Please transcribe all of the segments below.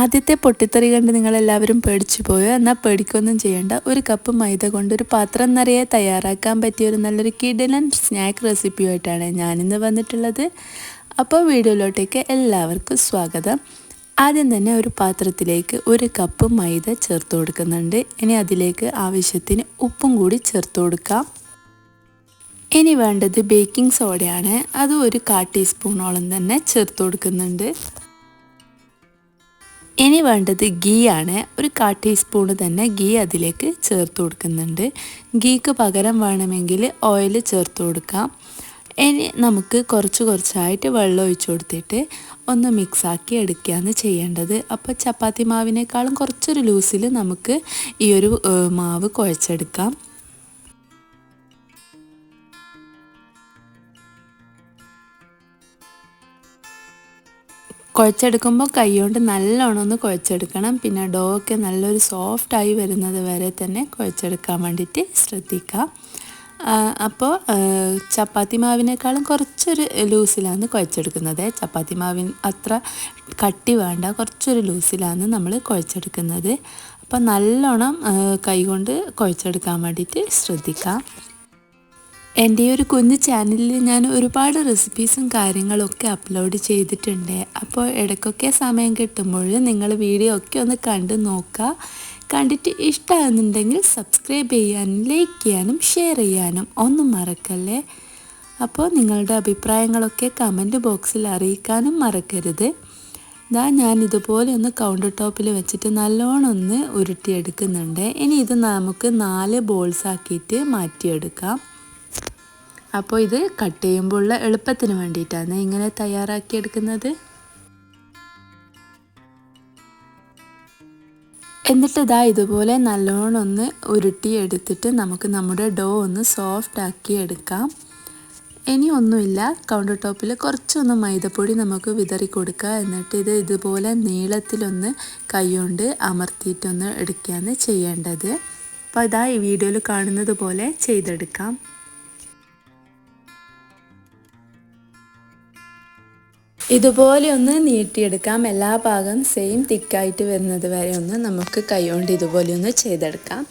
ആദ്യത്തെ പൊട്ടിത്തെറി കണ്ട് നിങ്ങളെല്ലാവരും പേടിച്ചു പോയോ? എന്നാൽ പേടിക്കൊന്നും ചെയ്യേണ്ട. ഒരു കപ്പ് മൈദ കൊണ്ട് ഒരു പാത്രം നിറയെ തയ്യാറാക്കാൻ പറ്റിയ ഒരു നല്ലൊരു കിടലൻ സ്നാക്ക് റെസിപ്പിയുമായിട്ടാണ് ഞാനിന്ന് വന്നിട്ടുള്ളത്. അപ്പോൾ വീഡിയോയിലോട്ടേക്ക് എല്ലാവർക്കും സ്വാഗതം. ആദ്യം തന്നെ ഒരു പാത്രത്തിലേക്ക് ഒരു കപ്പ് മൈദ ചേർത്ത് കൊടുക്കുന്നുണ്ട്. ഇനി അതിലേക്ക് ആവശ്യത്തിന് ഉപ്പും കൂടി ചേർത്ത് കൊടുക്കാം. ഇനി വേണ്ടത് ബേക്കിംഗ് സോഡയാണ്. അത് ഒരു കാ ടീസ്പൂണോളം തന്നെ ചേർത്ത് കൊടുക്കുന്നുണ്ട്. ഇനി വേണ്ടത് ഗീ ആണ് ഒരു കാ ടീസ്പൂൺ തന്നെ ഗീ അതിലേക്ക് ചേർത്ത് കൊടുക്കുന്നുണ്ട്. ഗീക്ക് പകരം വേണമെങ്കിൽ ഓയിൽ ചേർത്ത് കൊടുക്കാം. ഇനി നമുക്ക് കുറച്ച് കുറച്ചായിട്ട് വെള്ളം ഒഴിച്ചു കൊടുത്തിട്ട് ഒന്ന് മിക്സാക്കി എടുക്കുകയാണ് ചെയ്യേണ്ടത്. അപ്പോൾ ചപ്പാത്തി മാവിനേക്കാളും കുറച്ചൊരു ലൂസിൽ നമുക്ക് ഈ ഒരു മാവ് കുഴച്ചെടുക്കാം. കുഴച്ചെടുക്കുമ്പോൾ കൈ കൊണ്ട് നല്ലോണം ഒന്ന് കുഴച്ചെടുക്കണം. പിന്നെ ഡോ ഒക്കെ നല്ലൊരു സോഫ്റ്റായി വരുന്നത് വരെ തന്നെ കുഴച്ചെടുക്കാൻ വേണ്ടിയിട്ട് ശ്രദ്ധിക്കാം. അപ്പോൾ ചപ്പാത്തി മാവിനേക്കാളും കുറച്ചൊരു ലൂസിലാണ് കുഴച്ചെടുക്കുന്നത്. ചപ്പാത്തി മാവിൻ അത്ര കട്ടി വേണ്ട കുറച്ചൊരു ലൂസിലാണ് നമ്മൾ കുഴച്ചെടുക്കുന്നത്. അപ്പോൾ നല്ലോണം കൈ കൊണ്ട് കുഴച്ചെടുക്കാൻ വേണ്ടിയിട്ട് ശ്രദ്ധിക്കാം. എന്റെ ഒരു കുഞ്ഞു ചാനലിൽ ഞാൻ ഒരുപാട് റെസിപ്പീസും കാര്യങ്ങളൊക്കെ അപ്ലോഡ് ചെയ്തിട്ടുണ്ട്. അപ്പോൾ ഇടയ്ക്കൊക്കെ സമയം കിട്ടുമ്പോൾ നിങ്ങൾ വീഡിയോ ഒക്കെ ഒന്ന് കണ്ടു നോക്കുക കണ്ടിട്ട് ഇഷ്ടമാകുന്നുണ്ടെങ്കിൽ സബ്സ്ക്രൈബ് ചെയ്യാനും ലൈക്ക് ചെയ്യാനും ഷെയർ ചെയ്യാനും ഒന്നും മറക്കല്ലേ? അപ്പോൾ നിങ്ങളുടെ അഭിപ്രായങ്ങളൊക്കെ കമന്റ് ബോക്സിൽ അറിയിക്കാനും മറക്കരുത്. ഇതാ ഞാൻ ഇതുപോലെ ഒന്ന് കൗണ്ടർ ടോപ്പിൽ വെച്ചിട്ട് നല്ലോണം ഒന്ന് ഉരുട്ടിയെടുക്കുന്നുണ്ട്. ഇനി ഇത് നമുക്ക് നാല് ബോൾസ് ആക്കിയിട്ട് മാറ്റിയെടുക്കാം. അപ്പോൾ ഇത് കട്ട് ചെയ്യുമ്പോഴുള്ള എളുപ്പത്തിന് വേണ്ടിയിട്ടാണ് ഇങ്ങനെ തയ്യാറാക്കിയെടുക്കുന്നത് എന്നിട്ട് ഇതാ ഇതുപോലെ നല്ലോണം ഒന്ന് ഉരുട്ടി എടുത്തിട്ട് നമുക്ക് നമ്മുടെ ഡോ ഒന്ന് സോഫ്റ്റ് ആക്കി എടുക്കാം. ഇനി ഒന്നുമില്ല കൗണ്ടർ ടോപ്പിൽ കുറച്ചൊന്ന് മൈദപ്പൊടി നമുക്ക് വിതറി കൊടുക്കുക എന്നിട്ട് ഇത് ഇതുപോലെ നീളത്തിലൊന്ന് കൈകൊണ്ട് അമർത്തിയിട്ടൊന്ന് എടുക്കുകയാണ് ചെയ്യേണ്ടത്. അപ്പോൾ ഇതാ ഈ വീഡിയോയിൽ കാണുന്നത് പോലെ ചെയ്തെടുക്കാം. ഇതുപോലെ ഒന്ന് നീട്ടിയെടുക്കാം. എല്ലാ ഭാഗം സെയിം തിക്കായിട്ട് വരുന്നത് വരെ ഒന്ന് നമുക്ക് കൈകൊണ്ട് ഇതുപോലെ ഒന്ന് ചെയ്തെടുക്കാം.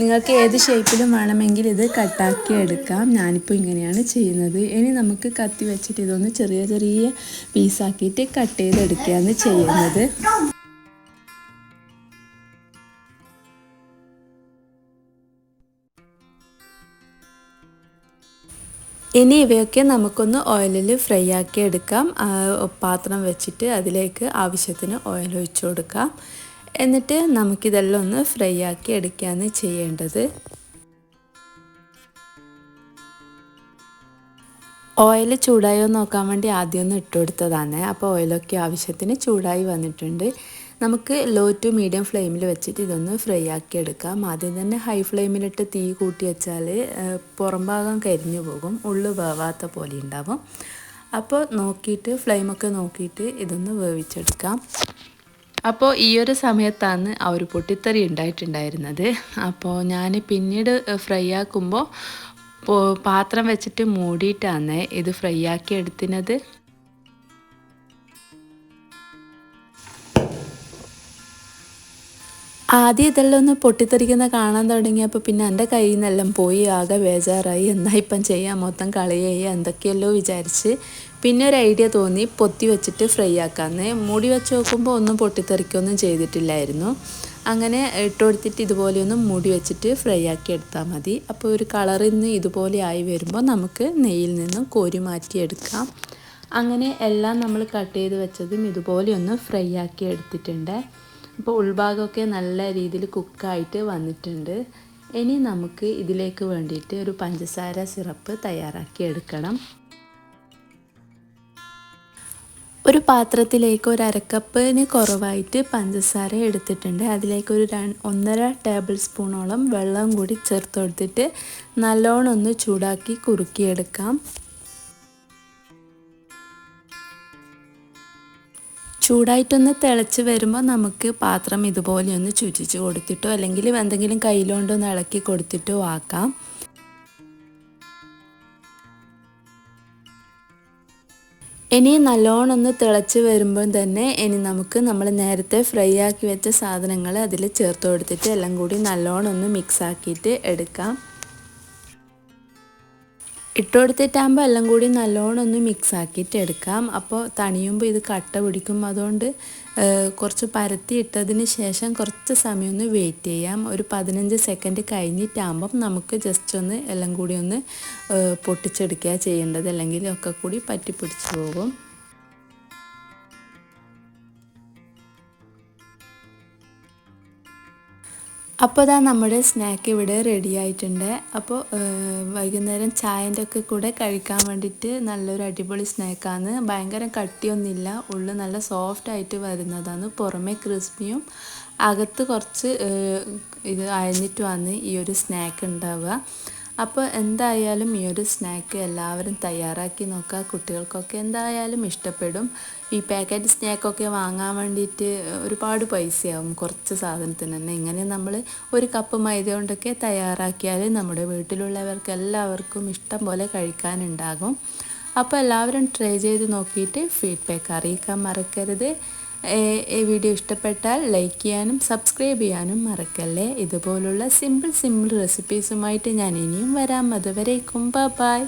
നിങ്ങൾക്ക് ഏത് ഷേപ്പിലും വേണമെങ്കിൽ ഇത് കട്ടാക്കി എടുക്കാം. ഞാനിപ്പോൾ ഇങ്ങനെയാണ് ചെയ്യുന്നത്. ഇനി നമുക്ക് കത്തി വെച്ചിട്ട് ഇതൊന്ന് ചെറിയ ചെറിയ പീസാക്കിയിട്ട് കട്ട് ചെയ്തെടുക്കുകയാണ് ചെയ്യുന്നത്. ഇനി ഇവയൊക്കെ നമുക്കൊന്ന് ഓയിലിൽ ഫ്രൈ ആക്കി എടുക്കാം. പാത്രം വെച്ചിട്ട് അതിലേക്ക് ആവശ്യത്തിന് ഓയിൽ ഒഴിച്ചു കൊടുക്കാം. എന്നിട്ട് നമുക്കിതെല്ലാം ഒന്ന് ഫ്രൈ ആക്കി എടുക്കുകയാണ് ചെയ്യേണ്ടത്. ഓയിൽ ചൂടായോ നോക്കാൻ വേണ്ടി ആദ്യം ഒന്ന് ഇട്ടുകൊടുത്തതാണ് അപ്പോൾ ഓയിലൊക്കെ ആവശ്യത്തിന് ചൂടായി വന്നിട്ടുണ്ട്. നമുക്ക് ലോ ടു മീഡിയം ഫ്ലെയിമിൽ വെച്ചിട്ട് ഇതൊന്ന് ഫ്രൈ ആക്കി എടുക്കാം. ആദ്യം തന്നെ ഹൈ ഫ്ലെയിമിലിട്ട് തീ കൂട്ടി വെച്ചാൽ പുറം ഭാഗം കരിഞ്ഞു പോകും. ഉള്ളു വേവാത്ത പോലെ ഉണ്ടാവും. അപ്പോൾ നോക്കിയിട്ട് ഫ്ലെയിമൊക്കെ നോക്കിയിട്ട് ഇതൊന്ന് വേവിച്ചെടുക്കാം. അപ്പോൾ ഈ ഒരു സമയത്താണ് ആ ഒരു പൊട്ടിത്തെറി ഉണ്ടായിട്ടുണ്ടായിരുന്നത്. അപ്പോൾ ഞാൻ പിന്നീട് ഫ്രൈ ആക്കുമ്പോൾ പാത്രം വെച്ചിട്ട് മൂടിയിട്ടാണ് ഇത് ഫ്രൈ ആക്കി എടുത്തിനത്. ആദ്യം ഇതെല്ലാം ഒന്ന് പൊട്ടിത്തെറിക്കുന്ന കാണാൻ തുടങ്ങിയപ്പോൾ പിന്നെ എന്റെ കയ്യിൽ നിന്നെല്ലാം പോയി ആകെ ബേജാറായി. എന്നാ ഇപ്പം ചെയ്യാം? മൊത്തം കളിയായി. എന്തൊക്കെയല്ലോ വിചാരിച്ച്. പിന്നെ ഒരു ഐഡിയ തോന്നി പൊത്തി വെച്ചിട്ട് ഫ്രൈ ആക്കാന്ന്. മൂടി വെച്ച് നോക്കുമ്പോൾ ഒന്നും പൊട്ടിത്തെറിക്കൊന്നും ചെയ്തിട്ടില്ലായിരുന്നു. അങ്ങനെ ഇട്ട് കൊടുത്തിട്ട് ഇതുപോലെയൊന്ന് മൂടി വെച്ചിട്ട് ഫ്രൈ ആക്കി എടുത്താൽ മതി. അപ്പോൾ ഒരു കളറിൽ നിന്ന് ഇതുപോലെ ആയി വരുമ്പോൾ നമുക്ക് നെയ്യിൽ നിന്നും കോരി മാറ്റിയെടുക്കാം അങ്ങനെ എല്ലാം നമ്മൾ കട്ട് ചെയ്ത് വെച്ചതും ഇതുപോലെ ഒന്ന് ഫ്രൈ ആക്കി എടുത്തിട്ടുണ്ട്. അപ്പോൾ ഉൾഭാഗമൊക്കെ നല്ല രീതിയിൽ കുക്കായിട്ട് വന്നിട്ടുണ്ട്. ഇനി നമുക്ക് ഇതിലേക്ക് വേണ്ടിയിട്ട് ഒരു പഞ്ചസാര സിറപ്പ് തയ്യാറാക്കി എടുക്കണം. ഒരു പാത്രത്തിലേക്ക് ഒരു അരക്കപ്പിന് കുറവായിട്ട് പഞ്ചസാര എടുത്തിട്ടുണ്ട്. അതിലേക്ക് ഒരു ഒന്നര ടേബിൾ സ്പൂണോളം വെള്ളം കൂടി ചേർത്ത് കൊടുത്തിട്ട് നല്ലോണം ഒന്ന് ചൂടാക്കി കുറുക്കിയെടുക്കാം. ചൂടായിട്ടൊന്ന് തിളച്ച് വരുമ്പോൾ നമുക്ക് പാത്രം ഇതുപോലെ ഒന്ന് ചുറ്റിച്ച് കൊടുത്തിട്ടോ അല്ലെങ്കിൽ എന്തെങ്കിലും കയ്യിലോണ്ടൊന്ന് ഇളക്കി കൊടുത്തിട്ടോ ആക്കാം. ഇനി നല്ലോണം ഒന്ന് തിളച്ച് വരുമ്പോൾ തന്നെ ഇനി നമുക്ക് നമ്മൾ നേരത്തെ ഫ്രൈ ആക്കി വെച്ച സാധനങ്ങൾ അതിൽ ചേർത്ത് കൊടുത്തിട്ട് എല്ലാം കൂടി നല്ലോണം ഒന്ന് മിക്സ് ആക്കിയിട്ട് എടുക്കാം. ഇട്ട് കൊടുത്തിട്ടാകുമ്പോൾ എല്ലാം കൂടി നല്ലോണം ഒന്ന് മിക്സ് ആക്കിയിട്ട് എടുക്കാം. അപ്പോൾ തണിയുമ്പോൾ ഇത് കട്ട പിടിക്കും. അതുകൊണ്ട് കുറച്ച് പരത്തി ഇട്ടതിന് ശേഷം കുറച്ച് സമയം ഒന്ന് വെയിറ്റ് ചെയ്യാം. ഒരു പതിനഞ്ച് സെക്കൻഡ് കഴിഞ്ഞിട്ടാകുമ്പം നമുക്ക് ജസ്റ്റ് ഒന്ന് എല്ലാം കൂടി ഒന്ന് പൊട്ടിച്ചെടുക്കുക ചെയ്യേണ്ടത്. അല്ലെങ്കിൽ ഒക്കെ കൂടി പറ്റി പിടിച്ചു പോകും. അപ്പോൾ ഇതാ നമ്മുടെ സ്നാക്ക് ഇവിടെ റെഡി ആയിട്ടുണ്ട്. അപ്പോൾ വൈകുന്നേരം ചായന്റെ ഒക്കെ കൂടെ കഴിക്കാൻ വേണ്ടിയിട്ട് നല്ലൊരു അടിപൊളി സ്നാക്കാണ് ഭയങ്കര കട്ടിയൊന്നുമില്ല. ഉള്ളിൽ നല്ല സോഫ്റ്റ് ആയിട്ട് വരുന്നതാണ്. പുറമേ ക്രിസ്പിയും അകത്ത് കുറച്ച് ഇത് അയഞ്ഞിട്ടുമാണ് ഈ ഒരു സ്നാക്ക് ഉണ്ടാവുക. അപ്പോൾ എന്തായാലും ഈ ഒരു സ്നാക്ക് എല്ലാവരും തയ്യാറാക്കി നോക്കുക. കുട്ടികൾക്കൊക്കെ എന്തായാലും ഇഷ്ടപ്പെടും. ഈ പാക്കറ്റ് സ്നാക്കൊക്കെ വാങ്ങാൻ വേണ്ടിയിട്ട് ഒരുപാട് പൈസയാവും കുറച്ച് സാധനത്തിന് തന്നെ. ഇങ്ങനെ നമ്മൾ ഒരു കപ്പ് മൈദ കൊണ്ടൊക്കെ തയ്യാറാക്കിയാൽ നമ്മുടെ വീട്ടിലുള്ളവർക്ക് എല്ലാവർക്കും ഇഷ്ടം പോലെ കഴിക്കാനുണ്ടാകും. അപ്പോൾ എല്ലാവരും ട്രൈ ചെയ്ത് നോക്കിയിട്ട് ഫീഡ്ബാക്ക് അറിയിക്കാൻ മറക്കരുത്. ഈ വീഡിയോ ഇഷ്ടപ്പെട്ടാൽ ലൈക്ക് ചെയ്യാനും സബ്സ്ക്രൈബ് ചെയ്യാനും മറക്കല്ലേ? ഇതുപോലുള്ള സിമ്പിൾ സിമ്പിൾ റെസിപ്പീസുമായിട്ട് ഞാൻ ഇനിയും വരാം. അതുവരേക്കും ബൈ